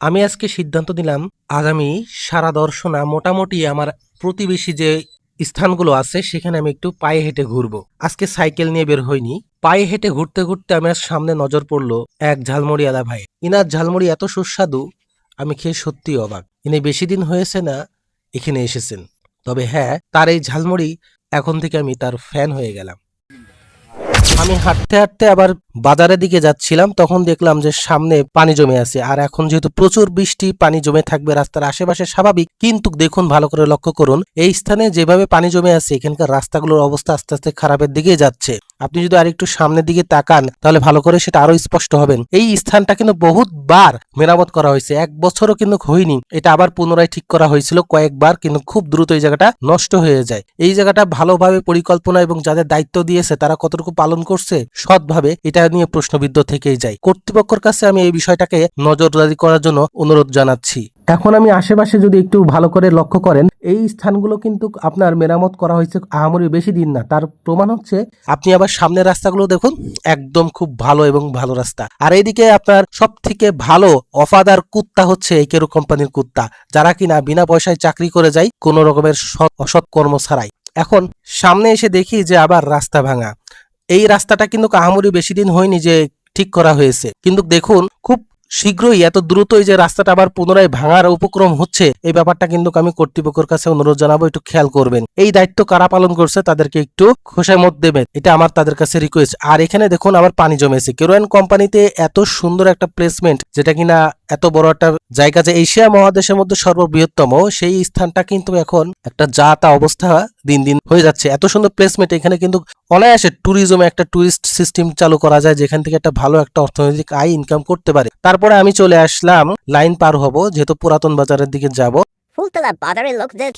আমি আজকে সিদ্ধান্ত নিলাম, আগামী সারা দর্শনা মোটামুটি আমার প্রতিবেশী যে স্থানগুলো আছে, সেখানে আমি একটু পায়ে হেঁটে ঘুরবো। আজকে সাইকেল নিয়ে বের হইনি। পায়ে হেঁটে ঘুরতে ঘুরতে আমার সামনে নজর পড়ল এক ঝালমুড়ি আলা ভাই। ইনার ঝালমুড়ি এত সুস্বাদু, আমি খেয়ে সত্যি অবাক। ইনি বেশি দিন হয়েছে না, এখানে এসেছেন। তবে হ্যাঁ তার এই ঝালমুড়ি এখন থেকে আমি তার ফ্যান হয়ে গেলাম। আমি হাঁটতে হাঁটতে আবার বাজারের দিকে যাচ্ছিলাম, তখন দেখলাম যে সামনে পানি জমে আছে। আর এখন যেহেতু প্রচুর বৃষ্টি, পানি জমে থাকবে, রাস্তার আশেপাশে স্বাভাবিক। কিন্তু দেখুন, ভালো করে লক্ষ্য করুন, এই স্থানে যেভাবে পানি জমে আছে, এখানকার রাস্তাগুলোর অবস্থা আস্তে আস্তে খারাপের দিকে যাচ্ছে। আপনি যদি আরেকটু সামনের দিকে তাকান, তাহলে ভালো করে সেটা আরও স্পষ্ট হবেন। এই স্থানটা কিন্তু বহুতবার মেরামত করা হয়েছে। এক বছরও কিন্তু হয়নি। এটা আবার পুনরায় ঠিক করা হয়েছিল কয়েকবার, কিন্তু খুব দ্রুত এই জায়গাটা নষ্ট হয়ে যায়। এই জায়গাটা ভালোভাবে পরিকল্পনা এবং যাদের দায়িত্ব দিয়েছে, তারা কতটুকু পালন করছে? সৎভাবে এটা নিয়ে প্রশ্নবিদ্ধ থেকেই যায়। কর্তৃপক্ষের কাছে আমি এই বিষয়টাকে নজরদারি করার জন্য অনুরোধ জানাচ্ছি। এখন আমি আশেপাশে যদি একটু ভালো করে লক্ষ্য করেন, এই স্থানগুলো কিন্তু আপনার মেরামত করা হয়েছে আহামরি বেশি দিন না। তার প্রমাণ হচ্ছে, আপনি আবার সামনের রাস্তাগুলো দেখুন, একদম খুব ভালো এবং ভালো রাস্তা। আর এইদিকে আপনার সব থেকে ভালো অফাদার কুত্তা হচ্ছে এই কেরু কোম্পানির কুত্তা, যারা কিনা বিনা পয়সায় চাকরি করে যায় কোনো রকমের সৎ- অসৎ কর্ম ছাড়াই। এখন সামনে এসে দেখি যে আবার রাস্তা ভাঙা। এই রাস্তাটা কিন্তু আহামরি বেশি দিন হয়নি যে ঠিক করা হয়েছে। কিন্তু দেখুন, খুব শীঘ্রই এত দ্রুতই যে রাস্তাটা আবার পুনরায় ভাঙার উপক্রম হচ্ছে, এই ব্যাপারটা কিন্তু আমি কর্তৃপক্ষের কাছে অনুরোধ জানাব, একটু খেয়াল করবেন। এই দায়িত্ব কারা পালন করছে তাদেরকে একটু খোসায় মত দেবেন, এটা আমার তাদের কাছে রিকোয়েস্ট আর এখানে দেখুন, আমার পানি জমেছে। কেরোয়ান কোম্পানিতে এত সুন্দর একটা প্লেসমেন্ট যেটা কিনা এত বড় একটা জায়গা যে এশিয়া মহাদেশের মধ্যে সর্ববৃহত্তম সেই স্থানটা কিন্তু এখন একটা যা তা অবস্থা দিন দিন হয়ে যাচ্ছে। এত সুন্দর প্লেসমেন্ট এখানে কিন্তু অনায়াসে ট্যুরিজম একটা টুরিস্ট সিস্টেম চালু করা যায় যেখান থেকে একটা ভালো একটা অর্থনৈতিক আয় ইনকাম করতে পারে। তারপরে আমি চলে আসলাম লাইন পার হব যেহেতু পুরাতন বাজারের দিকে যাব। ফুলতলা বাজারের লোকদের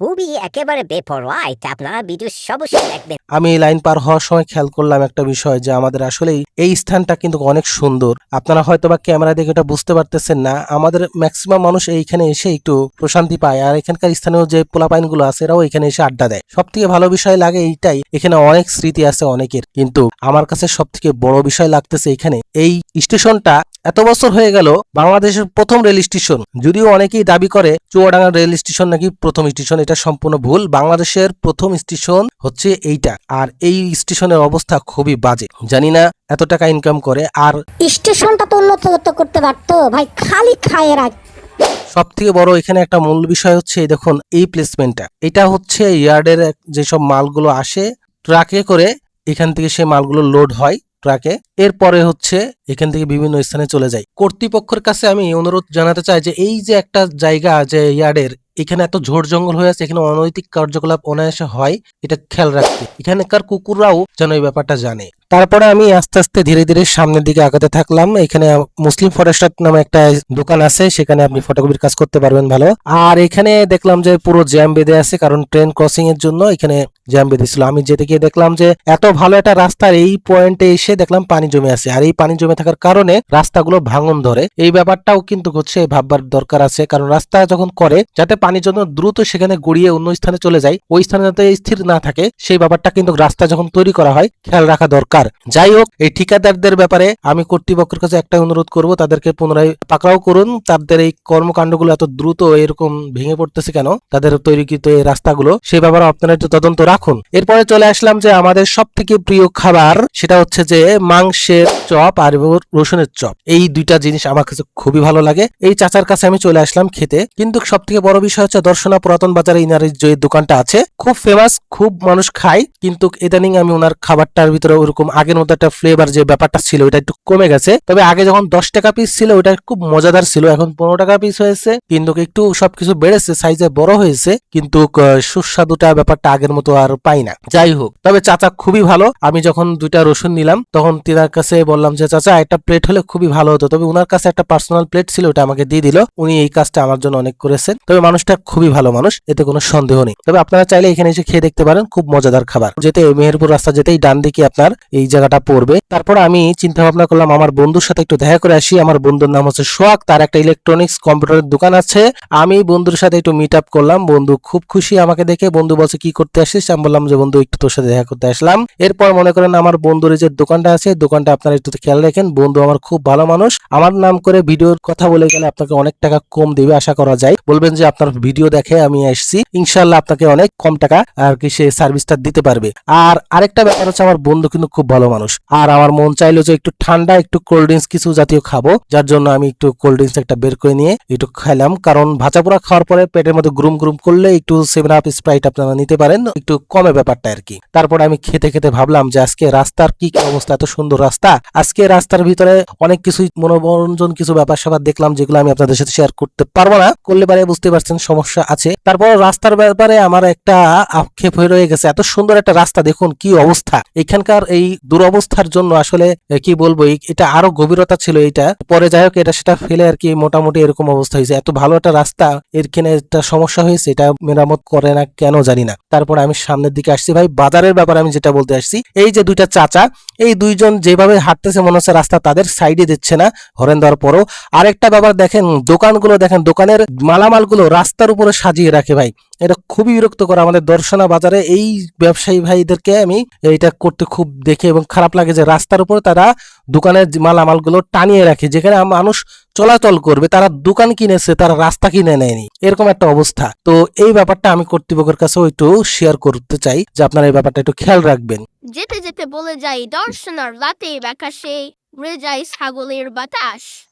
খুবই একেবারে বেপরোয়া এটা আপনারা ভিডিও অবশ্যই দেখবেন। আমি এই লাইন পার হওয়ার সময় খেয়াল করলাম একটা বিষয় যে আমাদের আসলেই এই স্থানটা কিন্তু অনেক সুন্দর। আপনারা হয়তো বা ক্যামেরা দেখে এটা বুঝতে পারতেছেন না। আমাদের ম্যাক্সিমাম মানুষ এইখানে এসে একটু প্রশান্তি পায় আর এখানকার স্থানীয় যে পোলাপাইনগুলো আছে, এরাও এখানে এসে আড্ডা দেয়। সব থেকে ভালো বিষয় লাগে এইটাই। এখানে অনেক স্মৃতি আছে অনেকের। কিন্তু আমার কাছে সব থেকে বড় বিষয় লাগতেছে এখানে, এই স্টেশনটা এত বছর হয়ে গেল বাংলাদেশের প্রথম রেল স্টেশন। যদিও অনেকেই দাবি করে চুয়াডাঙ্গা রেল স্টেশন নাকি প্রথম স্টেশন এটা সম্পূর্ণ ভুল। বাংলাদেশের প্রথম স্টেশন হচ্ছে এইটা আর এই স্টেশনের অবস্থা খুবই বাজে। জানি না এত টাকা ইনকাম করে আর স্টেশনটা তো উন্নত করতে পারতো। ভাই খালি খায় রাখ সব থেকে বড় এখানে একটা মূল বিষয় হচ্ছে এই দেখুন এই প্লেসমেন্টটা এটা হচ্ছে ইয়ার্ডের যেসব মালগুলো আসে ট্রাকে করে এখান থেকে সেই মালগুলো লোড হয়। ট্রাকে এরপরে হচ্ছে এখান থেকে বিভিন্ন স্থানে চলে যায় কর্তৃপক্ষের কাছে আমি অনুরোধ জানাতে চাই যে এই যে একটা জায়গা, যে ইয়ার্ডের, এখানে এত ঝোড় জঙ্গল হয়ে আছে, এখানে অনৈতিক কার্যকলাপ অনায়াসে হয়, এটা খেয়াল রাখতে। এখানকার কুকুররাও যেন এই ব্যাপারটা জানে। তারপরে আমি আস্তে আস্তে ধীরে ধীরে সামনের দিকে আগাতে থাকলাম। এখানে মুসলিম ফরেস্টার নামে একটা দোকান আছে, সেখানে আপনি ফটোকপির কাজ করতে পারবেন ভালো। আর এখানে দেখলাম যে পুরো জ্যাম বেঁধে আছে, কারণ ট্রেন ক্রসিং এর জন্য এখানে জ্যাম বেঁধেছিল। আমি যেতে গিয়ে দেখলাম যে এত ভালো একটা রাস্তার এই পয়েন্টে এসে দেখলাম পানি জমে আছে। আর এই পানি জমে থাকার কারণে রাস্তাগুলো ভাঙন ধরে। এই ব্যাপারটাও কিন্তু হচ্ছে ভাববার দরকার আছে, কারণ রাস্তা যখন করে, যাতে পানি জন্য দ্রুত সেখানে গড়িয়ে অন্য স্থানে চলে যায়, ওই স্থানে যাতে স্থির না থাকে, সেই ব্যাপারটা কিন্তু রাস্তা যখন তৈরি করা হয়, খেয়াল রাখা দরকার। যাই হোক, এই ঠিকাদারদের ব্যাপারে আমি কর্তৃপক্ষের কাছে একটা অনুরোধ করব, তাদেরকে পুনরায় পাকড়াও করুন। তাদের এই কর্মকাণ্ডগুলো এত দ্রুত এরকম ভেঙে পড়তেছে কেন? তাদের তৈরিকৃত এই রাস্তাগুলো সেই ব্যাপারে আপনারা একটু তদন্ত রাখুন। এরপরে চলে আসলাম যে আমাদের সব থেকে প্রিয় খাবার, সেটা হচ্ছে যে মাংসের চপ আর রসুনের চপ। এই দুইটা জিনিস আমার কাছে খুবই ভালো লাগে। এই চাচার কাছে আমি চলে আসলাম খেতে। কিন্তু সব থেকে বড় বিষয় হচ্ছে দর্শনা পুরাতন বাজারে ইনারের যে দোকানটা আছে, খুব ফেমাস খুব মানুষ খায়। কিন্তু ইদানিং আমি ওনার খাবারটার ভিতরে ওরকম আগের মতো একটা ফ্লেভার যে ব্যাপারটা ছিল ওটা একটু কমে গেছে। তবে আগে যখন দশ টাকা পিস ছিল ওটা খুব মজাদার ছিল। এখন পনেরো টাকা পিস হয়েছে। কিন্তু একটু সবকিছু বেড়েছে সাইজে বড় হয়েছে। কিন্তু সুস্বাদুটা ব্যাপারটা আগের মতো আর পাই না। যাই হোক, তবে চাচা খুবই ভালো। আমি যখন দুইটা রসুন নিলাম, তখন তিনার কাছে বললাম যে, চাচা, একটা প্লেট হলে খুবই ভালো হতো। তবে উনার কাছে একটা পার্সোনাল প্লেট ছিল, ওটা আমাকে দিয়ে দিল। উনি এই কাজটা আমার জন্য অনেক করেছেন। তবে মানুষটা খুবই ভালো মানুষ, এতে কোনো সন্দেহ নেই। তবে আপনারা চাইলে এখানে এসে খেয়ে দেখতে পারেন, খুব মজাদার খাবার। যেতে মেহেরপুর রাস্তা যেতেই ডান দিকে আপনার এই জায়গাটা পড়বে। তারপর আমি চিন্তা ভাবনা করলাম, আমার বন্ধুর সাথে একটু দেখা করে আসি। আমার বন্ধুর নাম হচ্ছে সোহাগ, তার একটা ইলেকট্রনিক্স কম্পিউটারের দোকান আছে। আমি বন্ধুর সাথে একটু মিট আপ করলাম, বন্ধু খুব খুশি আমাকে দেখে। বন্ধু বলছে, কি করতে আসিস? আমি বললাম, যে বন্ধু, একটু তোর সাথে দেখা করতে আসলাম। এরপর মনে করেন আমার বন্ধুর যে দোকানটা আছে, দোকানটা আপনারা একটু খেয়াল রাখেন। বন্ধু আমার খুব ভালো মানুষ। আমার নাম করে ভিডিওর কথা বলে গেলে আপনাকে অনেক টাকা কম দেবে আশা করা যায়। বলবেন যে, আপনার ভিডিও দেখে আমি আসছি। ইনশাল্লাহ আপনাকে অনেক কম টাকা আর কি সে সার্ভিসটা দিতে পারবে। আর আরেকটা ব্যাপার হচ্ছে, আমার বন্ধু কিন্তু খুব ভালো মানুষ। আর আমার মন চাইলো যে একটু ঠান্ডা, একটু কোল্ড ড্রিঙ্কস কিছু জাতীয় খাব, যার জন্য আমি একটু কোল্ড ড্রিঙ্কস একটা বের করে নিয়ে একটু খাইলাম কারণ ভাজাপোড়া খাওয়ার পরে পেটের মধ্যে গ্রুম গ্রুম করলে একটু সেভেন আপ স্প্রাইট আপনারা নিতে পারেন, একটু কমে ব্যাপারটা আর কি। তারপর আমি খেতে খেতে ভাবলাম যে আজকে রাস্তার কি কি অবস্থা, এত সুন্দর রাস্তা। আজকে রাস্তার ভিতরে অনেক কিছুই মনোরঞ্জন কিছু ব্যাপার স্যাপার দেখলাম, যেগুলো আমি আপনাদের সাথে শেয়ার করতে পারব না। করলে পারে বুঝতে পারছেন সমস্যা আছে। তারপর রাস্তার ব্যাপারে আমার একটা আক্ষেপ হয়ে রয়ে গেছে। এত সুন্দর একটা রাস্তা, দেখুন কি অবস্থা। এখানকার এই দুরবস্থার জন্য আসলে কি বলব এটা আরও গভীরতা ছিল এটা। পরে যাই হোক, এটা সেটা ফেলে আর কি মোটামুটি এরকম অবস্থা হয়েছে। এত ভালো একটা রাস্তা এরখানে একটা সমস্যা হয়েছে, এটা মেরামত করে না কেন জানি না। তারপর আমি সামনের দিকে আসছি। ভাই, বাজারের ব্যাপারে আমি যেটা বলতে আসছি, এই যে দুইটা চাচা, এই দুইজন যেভাবে হাঁটতেছে, মনে হচ্ছে রাস্তা তাদের সাইডে দিচ্ছে না, হরেন দেওয়ার পরও। আরেকটা ব্যাপার দেখেন, দোকানগুলো দেখেন, দোকানের মালামালগুলো রাস্তার উপরে সাজিয়ে রাখে ভাই। এটা খুবই বিরক্তকর আমাদের দর্শনা বাজারে। এই ব্যবসায়ী ভাইদেরকে আমি এটা করতে খুব দেখে এবং খারাপ লাগে যে রাস্তার উপরে তারা দোকানের মালামালগুলো টানিয়ে রাখে, যেখানে মানুষ চলাচল করবে, তারা দোকান কিনেছে, তারা রাস্তা কিনে নেয়নি। এরকম একটা অবস্থা। তো এই ব্যাপারটা আমি কর্তৃপক্ষের কাছেও একটু শেয়ার করতে চাই যে আপনারা এই ব্যাপারটা একটু খেয়াল রাখবেন। যেতে যেতে বলে যাই, দর্শনার রাতে ছাগলের বাতাস।